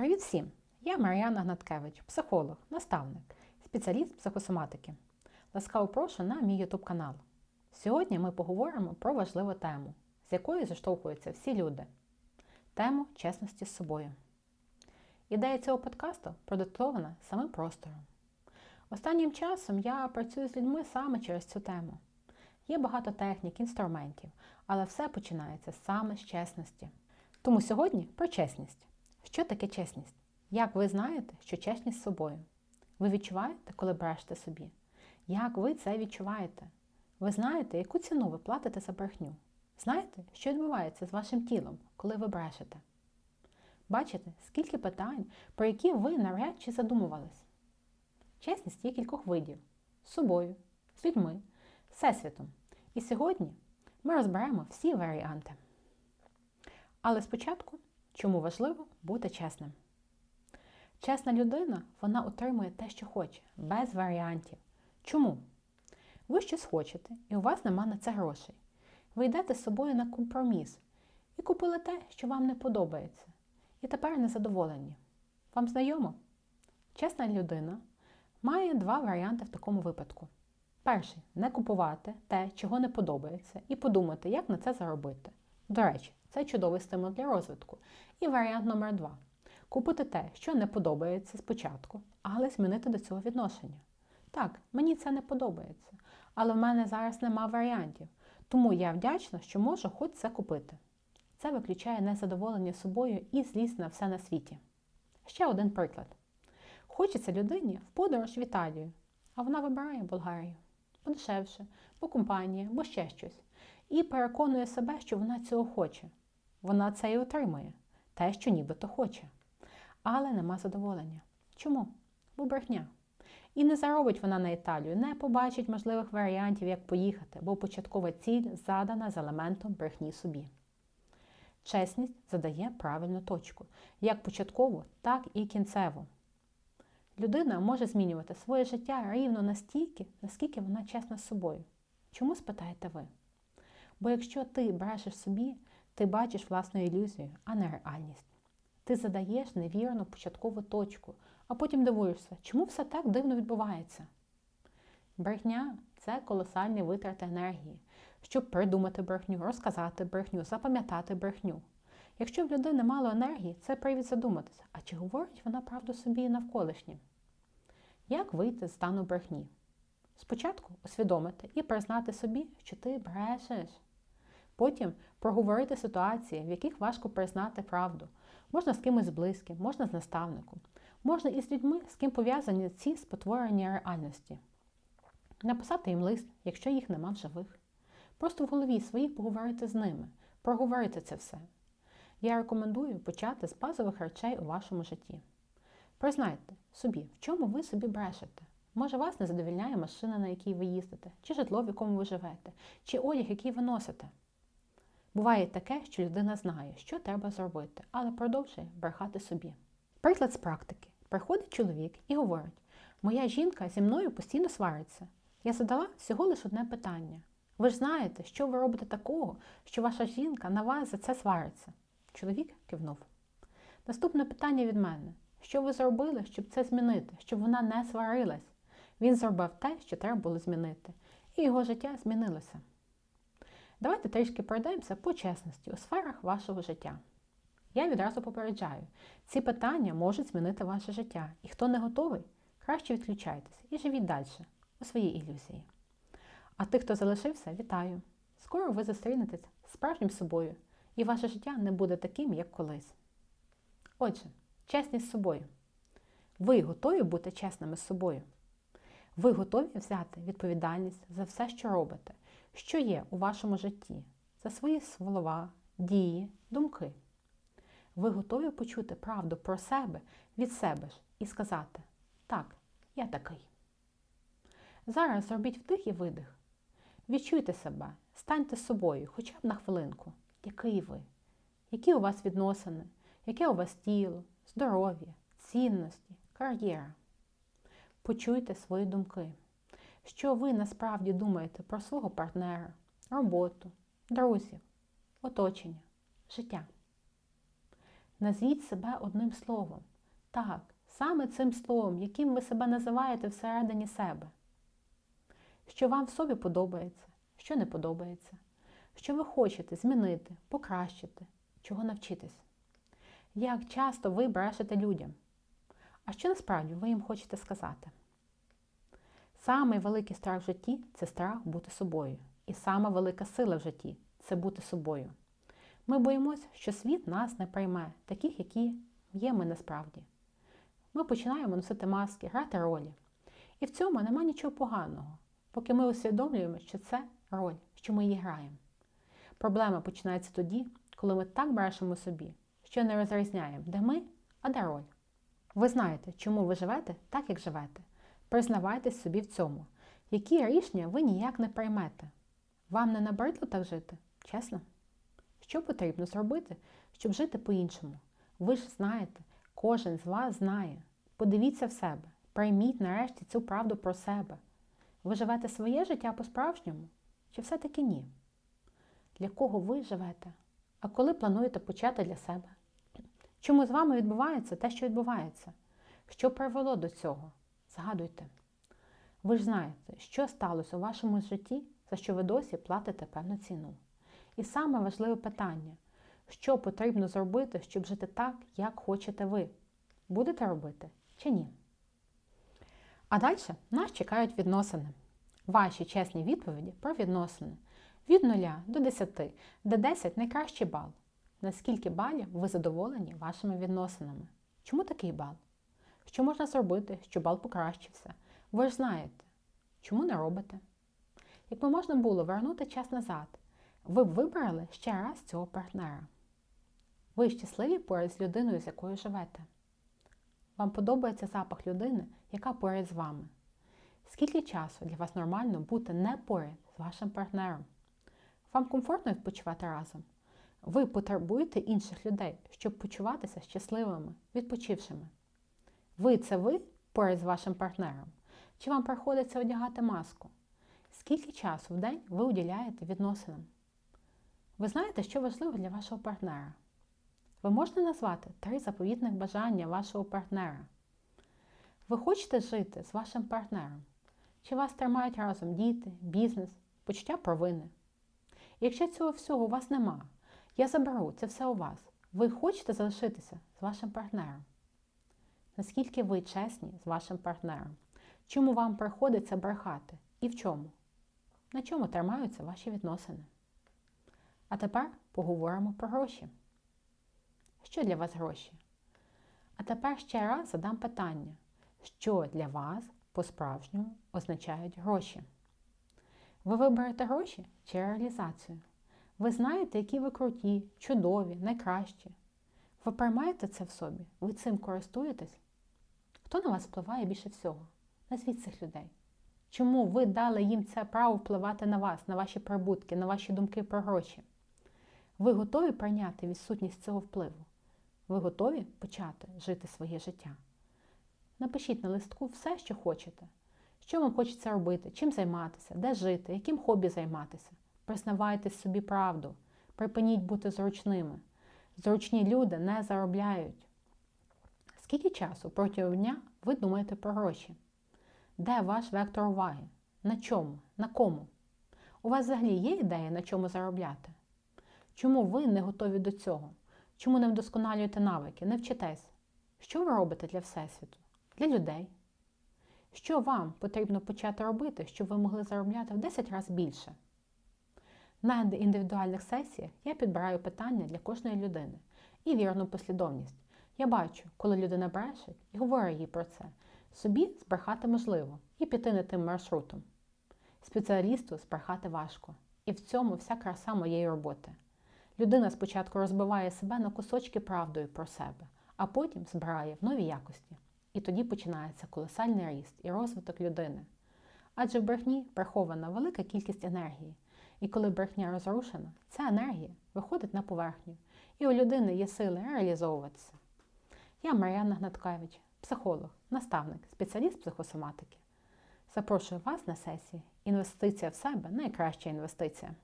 Привіт всім! Я Мар'яна Гнаткевич, психолог, наставник, спеціаліст психосоматики. Ласкаво прошу на мій YouTube канал. Сьогодні ми поговоримо про важливу тему, з якою зіштовхуються всі люди тему чесності з собою. Ідея цього подкасту продиктована самим простором. Останнім часом я працюю з людьми саме через цю тему. Є багато технік, інструментів, але все починається саме з чесності. Тому сьогодні про чесність. Що таке чесність? Як ви знаєте, що чесність з собою? Ви відчуваєте, коли брешете собі? Як ви це відчуваєте? Ви знаєте, яку ціну ви платите за брехню? Знаєте, що відбувається з вашим тілом, коли ви брешете? Бачите, скільки питань, про які ви навряд чи задумувались? Чесність є кількох видів з собою, з людьми, всесвітом. І сьогодні ми розберемо всі варіанти. Але спочатку, чому важливо бути чесним? Чесна людина, вона отримує те, що хоче, без варіантів. Чому? Ви щось хочете, і у вас нема на це грошей. Ви йдете з собою на компроміс і купили те, що вам не подобається. І тепер незадоволені. Вам знайомо? Чесна людина має два варіанти в такому випадку. Перший не купувати те, чого не подобається, і подумати, як на це заробити. До речі, це чудовий стимул для розвитку. І варіант номер два купити те, що не подобається спочатку, але змінити до цього відношення. Так, мені це не подобається, але в мене зараз нема варіантів, тому я вдячна, що можу хоч це купити. Це виключає незадоволення собою і злість на все на світі. Ще один приклад. Хочеться людині в подорож в Італію, а вона вибирає Болгарію. Подешевше, бо компанія, бо ще щось. І переконує себе, що вона цього хоче. Вона це і отримує, те, що нібито хоче. Але нема задоволення. Чому? Бо брехня. І не заробить вона на Італію, не побачить можливих варіантів, як поїхати, бо початкова ціль задана з елементом брехні собі. Чесність задає правильну точку, як початкову, так і кінцеву. Людина може змінювати своє життя рівно настільки, наскільки вона чесна з собою. Чому спитаєте ви? Бо якщо ти брешеш собі, ти бачиш власну ілюзію, а не реальність. Ти задаєш невірну початкову точку, а потім дивуєшся, чому все так дивно відбувається. Брехня це колосальні витрати енергії, щоб придумати брехню, розказати брехню, запам'ятати брехню. Якщо в людини мало енергії, це привід задуматися, а чи говорить вона правду собі і навколишнім? Як вийти з стану брехні? Спочатку усвідомити і признати собі, що ти брешеш. Потім проговорити ситуації, в яких важко признати правду. Можна з кимось близьким, можна з наставником, можна і з людьми, з ким пов'язані ці спотворення реальності. Написати їм лист, якщо їх нема в живих. Просто в голові своїй поговорити з ними, проговорити це все. Я рекомендую почати з базових речей у вашому житті. Признайте собі, в чому ви собі брешете. Може, вас не задовільняє машина, на якій ви їздите, чи житло, в якому ви живете, чи одяг, який ви носите. Буває таке, що людина знає, що треба зробити, але продовжує брехати собі. Приклад з практики. Приходить чоловік і говорить: Моя жінка зі мною постійно свариться. Я задала всього лише одне питання. Ви ж знаєте, що ви робите такого, що ваша жінка на вас за це свариться. Чоловік кивнув. Наступне питання від мене: що ви зробили, щоб це змінити, щоб вона не сварилась? Він зробив те, що треба було змінити, і його життя змінилося. Давайте трішки пройдемося по чесності у сферах вашого життя. Я відразу попереджаю, ці питання можуть змінити ваше життя, і хто не готовий, краще відключайтесь і живіть далі у своїй ілюзії. А тих, хто залишився, вітаю! Скоро ви зустрінетесь справжнім собою, і ваше життя не буде таким, як колись. Отже, чесність з собою. Ви готові бути чесними з собою? Ви готові взяти відповідальність за все, що робите, що є у вашому житті, за свої слова, дії, думки. Ви готові почути правду про себе від себе ж і сказати Так, я такий. Зараз зробіть вдих і видих. Відчуйте себе, станьте собою хоча б на хвилинку, який ви, які у вас відносини, яке у вас тіло, здоров'я, цінності, кар'єра. Почуйте свої думки, що ви насправді думаєте про свого партнера, роботу, друзів, оточення, життя. Назвіть себе одним словом. Так, саме цим словом, яким ви себе називаєте всередині себе. Що вам в собі подобається, що не подобається, що ви хочете змінити, покращити, чого навчитись. Як часто ви брешете людям? А що насправді ви їм хочете сказати? Самий великий страх в житті це страх бути собою. І сама велика сила в житті це бути собою. Ми боїмося, що світ нас не прийме, таких, які є ми насправді. Ми починаємо носити маски, грати ролі. І в цьому нема нічого поганого, поки ми усвідомлюємо, що це роль, що ми її граємо. Проблема починається тоді, коли ми так брешемо собі, що не розрізняємо, де ми, а де роль. Ви знаєте, чому ви живете так, як живете. Признавайтесь собі в цьому. Які рішення ви ніяк не приймете. Вам не набридло так жити? Чесно? Що потрібно зробити, щоб жити по-іншому? Ви ж знаєте, кожен з вас знає. Подивіться в себе, прийміть нарешті цю правду про себе. Ви живете своє життя по-справжньому? Чи все-таки ні? Для кого ви живете? А коли плануєте почати для себе? Чому з вами відбувається те, що відбувається? Що привело до цього? Згадуйте. Ви ж знаєте, що сталося у вашому житті, за що ви досі платите певну ціну. І саме важливе питання, що потрібно зробити, щоб жити так, як хочете ви? Будете робити чи ні? А далі нас чекають відносини. Ваші чесні відповіді про відносини. Від 0 до 10, де 10 найкращий бал. Наскільки балів ви задоволені вашими відносинами? Чому такий бал? Що можна зробити, щоб бал покращився? Ви ж знаєте, чому не робите? Якби можна було вернути час назад, ви б вибрали ще раз цього партнера. Ви щасливі поряд з людиною, з якою живете. Вам подобається запах людини, яка поряд з вами. Скільки часу для вас нормально бути не поряд з вашим партнером? Вам комфортно відпочивати разом? Ви потребуєте інших людей, щоб почуватися щасливими, відпочившими. Ви це ви поряд з вашим партнером? Чи вам приходиться одягати маску? Скільки часу в день ви уділяєте відносинам? Ви знаєте, що важливо для вашого партнера? Ви можете назвати три заповітних бажання вашого партнера. Ви хочете жити з вашим партнером? Чи вас тримають разом діти, бізнес, почуття провини? Якщо цього всього у вас нема, я заберу це все у вас. Ви хочете залишитися з вашим партнером? Наскільки ви чесні з вашим партнером? Чому вам приходиться брехати? І в чому? На чому тримаються ваші відносини? А тепер поговоримо про гроші. Що для вас гроші? А тепер ще раз задам питання, що для вас по-справжньому означають гроші? Ви виберете гроші чи реалізацію? Ви знаєте, які ви круті, чудові, найкращі. Ви приймаєте це в собі? Ви цим користуєтесь? Хто на вас впливає більше всього? Назвіть цих людей. Чому ви дали їм це право впливати на вас, на ваші прибутки, на ваші думки про гроші? Ви готові прийняти відсутність цього впливу? Ви готові почати жити своє життя? Напишіть на листку все, що хочете. Що вам хочеться робити, чим займатися, де жити, яким хобі займатися. Признавайтесь собі правду, припиніть бути зручними. Зручні люди не заробляють. Скільки часу протягом дня ви думаєте про гроші? Де ваш вектор уваги? На чому? На кому? У вас взагалі є ідея, на чому заробляти? Чому ви не готові до цього? Чому не вдосконалюєте навики, не вчитесь? Що ви робите для Всесвіту? Для людей? Що вам потрібно почати робити, щоб ви могли заробляти в 10 разів більше? На індивідуальних сесіях я підбираю питання для кожної людини і вірну послідовність. Я бачу, коли людина бреше і говорю їй про це. Собі збрехати можливо і піти не тим маршрутом. Спеціалісту збрехати важко. І в цьому вся краса моєї роботи. Людина спочатку розбиває себе на кусочки правдою про себе, а потім збирає в нові якості. І тоді починається колосальний ріст і розвиток людини. Адже в брехні прихована велика кількість енергії. І коли брехня розрушена, ця енергія виходить на поверхню, і у людини є сили реалізовуватися. Я Мар'яна Гнаткевич, психолог, наставник, спеціаліст психосоматики. Запрошую вас на сесії. Інвестиція в себе найкраща інвестиція.